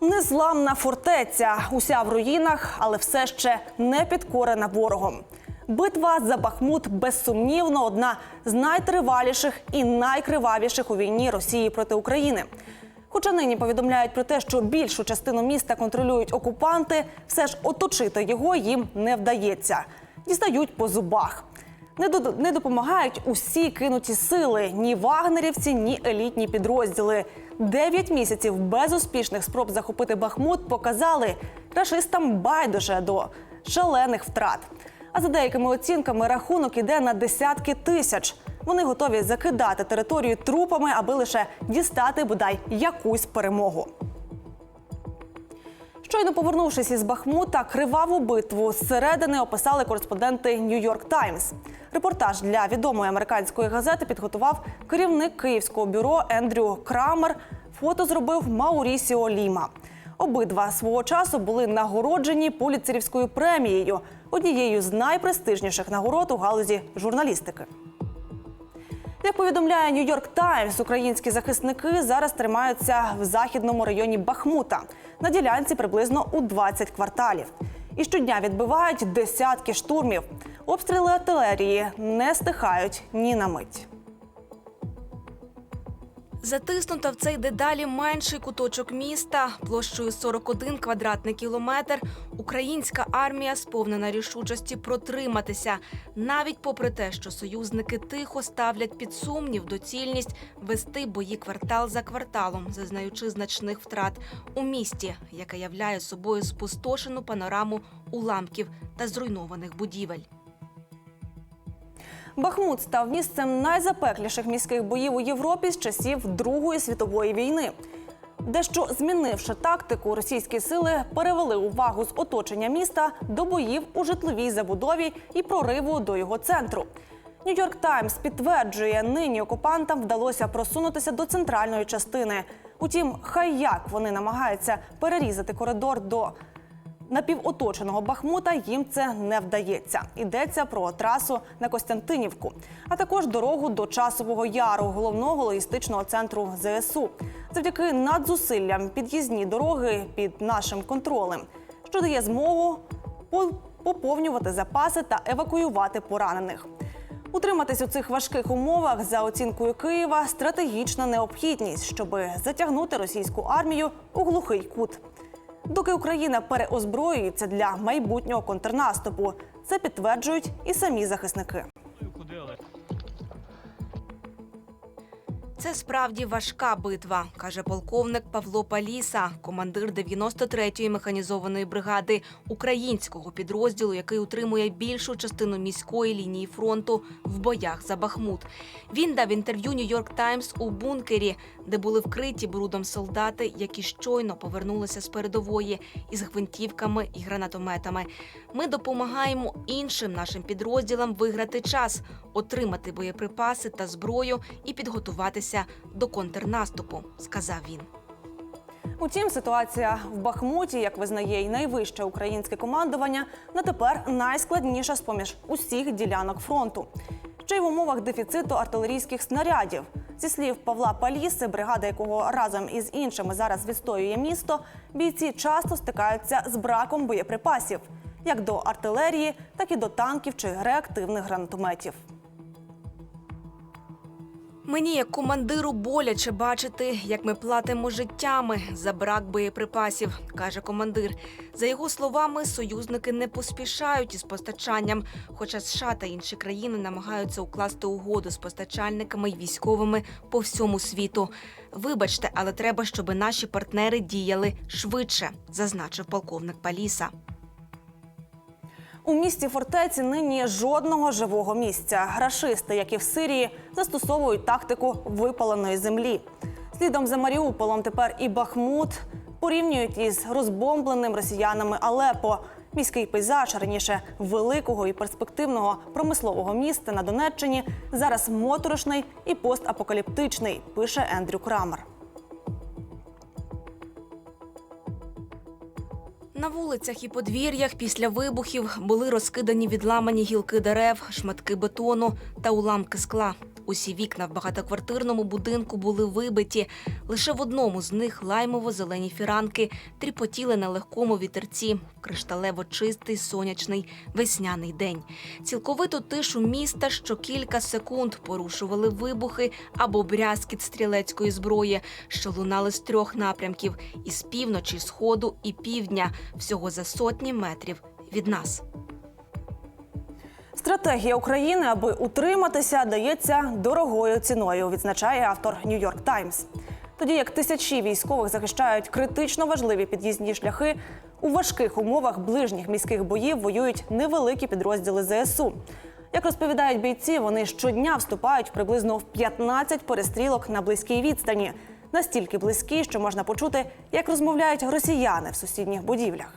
Незламна фортеця, уся в руїнах, але все ще не підкорена ворогом. Битва за Бахмут безсумнівно одна з найтриваліших і найкривавіших у війні Росії проти України. Хоча нині повідомляють про те, що більшу частину міста контролюють окупанти, все ж оточити його їм не вдається. Дістають по зубах. Не, до- не допомагають усі кинуті сили ні вагнерівці, ні елітні підрозділи. Дев'ять місяців безуспішних спроб захопити Бахмут показали рашистам байдуже до шалених втрат. А за деякими оцінками рахунок іде на десятки тисяч. Вони готові закидати територію трупами, аби лише дістати бодай якусь перемогу. Щойно повернувшись із Бахмута, криваву битву зсередини описали кореспонденти Нью-Йорк Таймс. Репортаж для відомої американської газети підготував керівник київського бюро Ендрю Крамер. Фото зробив Маурісіо Ліма. Обидва свого часу були нагороджені Пуліцерівською премією, однією з найпрестижніших нагород у галузі журналістики. Як повідомляє Нью-Йорк Таймс, українські захисники зараз тримаються в західному районі Бахмута на ділянці приблизно у 20 кварталів. І щодня відбивають десятки штурмів. Обстріли артилерії не стихають ні на мить. Затиснута в цей дедалі менший куточок міста площею 41 квадратний кілометр. Українська армія сповнена рішучості протриматися, навіть попри те, що союзники тихо ставлять під сумнів доцільність вести бої квартал за кварталом, зазнаючи значних втрат у місті, яке являє собою спустошену панораму уламків та зруйнованих будівель. Бахмут став місцем найзапекліших міських боїв у Європі з часів Другої світової війни. Дещо змінивши тактику, російські сили перевели увагу з оточення міста до боїв у житловій забудові і прориву до його центру. Нью-Йорк Таймс підтверджує, нині окупантам вдалося просунутися до центральної частини. Утім, хай як вони намагаються перерізати коридор до напівоточеного Бахмута їм це не вдається. Йдеться про трасу на Костянтинівку, а також дорогу до часового яру, головного логістичного центру ЗСУ. Завдяки надзусиллям під'їзні дороги під нашим контролем, що дає змогу поповнювати запаси та евакуювати поранених. Утриматись у цих важких умовах за оцінкою Києва стратегічна необхідність, щоб затягнути російську армію у глухий кут. Доки Україна переозброюється для майбутнього контрнаступу, це підтверджують і самі захисники. Це справді важка битва, каже полковник Павло Паліса, командир 93-ї механізованої бригади українського підрозділу, який утримує більшу частину міської лінії фронту в боях за Бахмут. Він дав інтерв'ю Нью-Йорк Таймс у бункері, де були вкриті брудом солдати, які щойно повернулися з передової із гвинтівками і гранатометами. Ми допомагаємо іншим нашим підрозділам виграти час, отримати боєприпаси та зброю і підготуватися до контрнаступу, сказав він. Утім, ситуація в Бахмуті, як визнає й найвище українське командування, на тепер найскладніша з поміж усіх ділянок фронту. Ще й в умовах дефіциту артилерійських снарядів. Зі слів Павла Паліси, бригада якого разом із іншими зараз відстоює місто, бійці часто стикаються з браком боєприпасів як до артилерії, так і до танків чи реактивних гранатометів. Мені, як командиру, боляче бачити, як ми платимо життями за брак боєприпасів, каже командир. За його словами, союзники не поспішають із постачанням, хоча США та інші країни намагаються укласти угоду з постачальниками й військовими по всьому світу. Вибачте, але треба, щоб наші партнери діяли швидше, зазначив полковник Паліса. У місті фортеці нині жодного живого місця. Рашисти, як і в Сирії, застосовують тактику випаленої землі. Слідом за Маріуполом тепер і Бахмут порівнюють із розбомбленим росіянами Алепо. Міський пейзаж раніше великого і перспективного промислового міста на Донеччині зараз моторошний і постапокаліптичний, пише Ендрю Крамер. На вулицях і подвір'ях після вибухів були розкидані відламані гілки дерев, шматки бетону та уламки скла. Усі вікна в багатоквартирному будинку були вибиті. Лише в одному з них лаймово-зелені фіранки тріпотіли на легкому вітерці. Кришталево чистий сонячний весняний день. Цілковиту тишу міста що кілька секунд порушували вибухи або брязкіт стрілецької зброї, що лунали з трьох напрямків із півночі, сходу і півдня, всього за сотні метрів від нас. Стратегія України, аби утриматися, дається дорогою ціною, відзначає автор Нью-Йорк Таймс. Тоді як тисячі військових захищають критично важливі під'їзні шляхи, у важких умовах ближніх міських боїв воюють невеликі підрозділи ЗСУ. Як розповідають бійці, вони щодня вступають приблизно в 15 перестрілок на близькій відстані, настільки близькі, що можна почути, як розмовляють росіяни в сусідніх будівлях.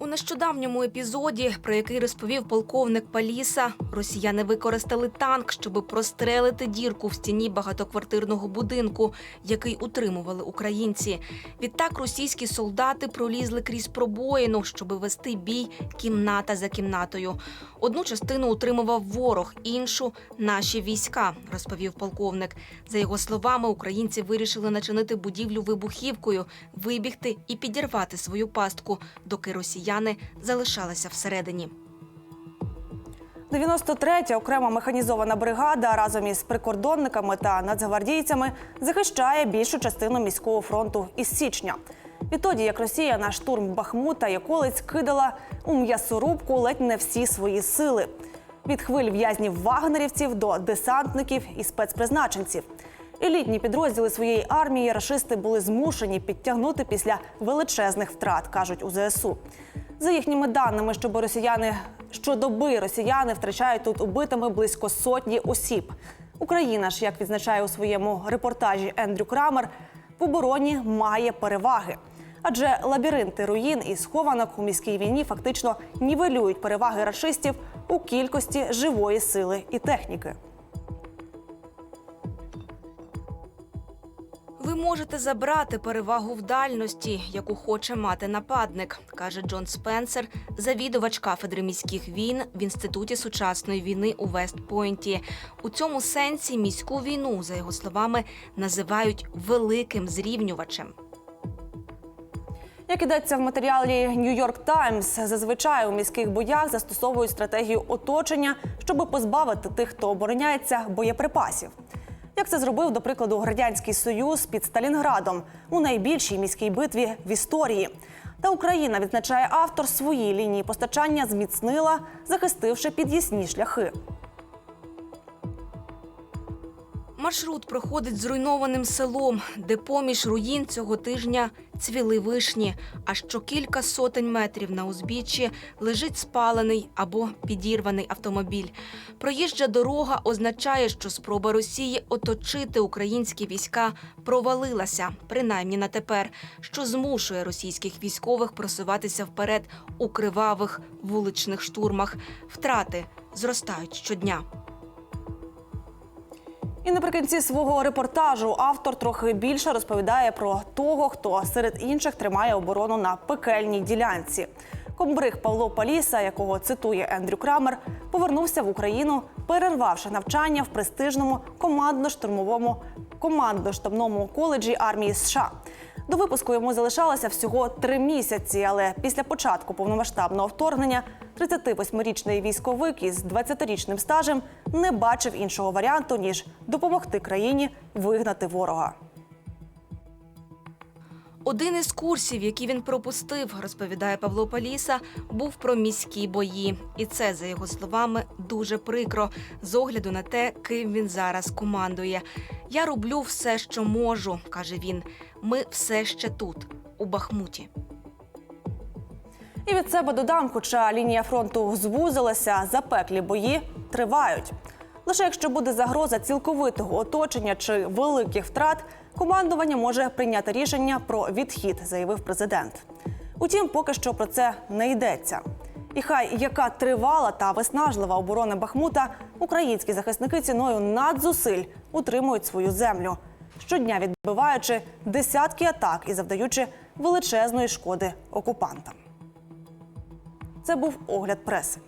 У нещодавньому епізоді, про який розповів полковник Паліса, росіяни використали танк, щоб прострелити дірку в стіні багатоквартирного будинку, який утримували українці. Відтак російські солдати пролізли крізь пробоїну, щоб вести бій кімната за кімнатою. Одну частину утримував ворог, іншу наші війська, розповів полковник. За його словами, українці вирішили начинити будівлю вибухівкою, вибігти і підірвати свою пастку, доки росіяни залишалися всередині. 93-я окрема механізована бригада разом із прикордонниками та нацгвардійцями захищає більшу частину міського фронту із січня. Відтоді, як Росія на штурм Бахмута і околиць кидала у м'ясорубку ледь не всі свої сили від хвиль в'язнів вагнерівців до десантників і спецпризначенців. Елітні підрозділи своєї армії рашисти були змушені підтягнути після величезних втрат, кажуть у ЗСУ. За їхніми даними, щоб росіяни щодоби росіяни втрачають тут убитими близько сотні осіб. Україна ж, як відзначає у своєму репортажі Ендрю Крамер, в обороні має переваги. Адже лабіринти руїн і схованок у міській війні фактично нівелюють переваги рашистів у кількості живої сили і техніки. Можете забрати перевагу в дальності, яку хоче мати нападник, каже Джон Спенсер, завідувач кафедри міських війн в інституті сучасної війни у Вестпойнті. У цьому сенсі міську війну, за його словами, називають великим зрівнювачем. Як ідеться в матеріалі York Times, зазвичай у міських боях застосовують стратегію оточення, щоб позбавити тих, хто обороняється, боєприпасів. Як це зробив, до прикладу, радянський союз під Сталінградом у найбільшій міській битві в історії. Та Україна відзначає автор свої лінії постачання зміцнила, захистивши під'їзні шляхи. Маршрут проходить зруйнованим селом, де поміж руїн цього тижня цвіли вишні. А що кілька сотень метрів на узбіччі лежить спалений або підірваний автомобіль. Проїжджа дорога означає, що спроба Росії оточити українські війська провалилася, принаймні на тепер, що змушує російських військових просуватися вперед у кривавих вуличних штурмах. Втрати зростають щодня. І наприкінці свого репортажу автор трохи більше розповідає про того, хто серед інших тримає оборону на пекельній ділянці. Комбриг Павло Паліса, якого цитує Ендрю Крамер, повернувся в Україну, перервавши навчання в престижному командно-штурмовому командно-штабному коледжі армії США. До випуску йому залишалося всього три місяці, але після початку повномасштабного вторгнення 38-річний військовик із 20-річним стажем не бачив іншого варіанту ніж допомогти країні вигнати ворога. Один із курсів, які він пропустив, розповідає Павло Паліса, був про міські бої. І це, за його словами, дуже прикро з огляду на те, ким він зараз командує. Я роблю все, що можу, каже він. Ми все ще тут, у Бахмуті. І від себе додам, хоча лінія фронту звузилася, запеклі бої тривають. Лише якщо буде загроза цілковитого оточення чи великих втрат, командування може прийняти рішення про відхід, заявив президент. Утім, поки що про це не йдеться. І хай яка тривала та виснажлива оборона Бахмута, українські захисники ціною надзусиль утримують свою землю. Щодня відбиваючи десятки атак і завдаючи величезної шкоди окупантам. Це був огляд преси.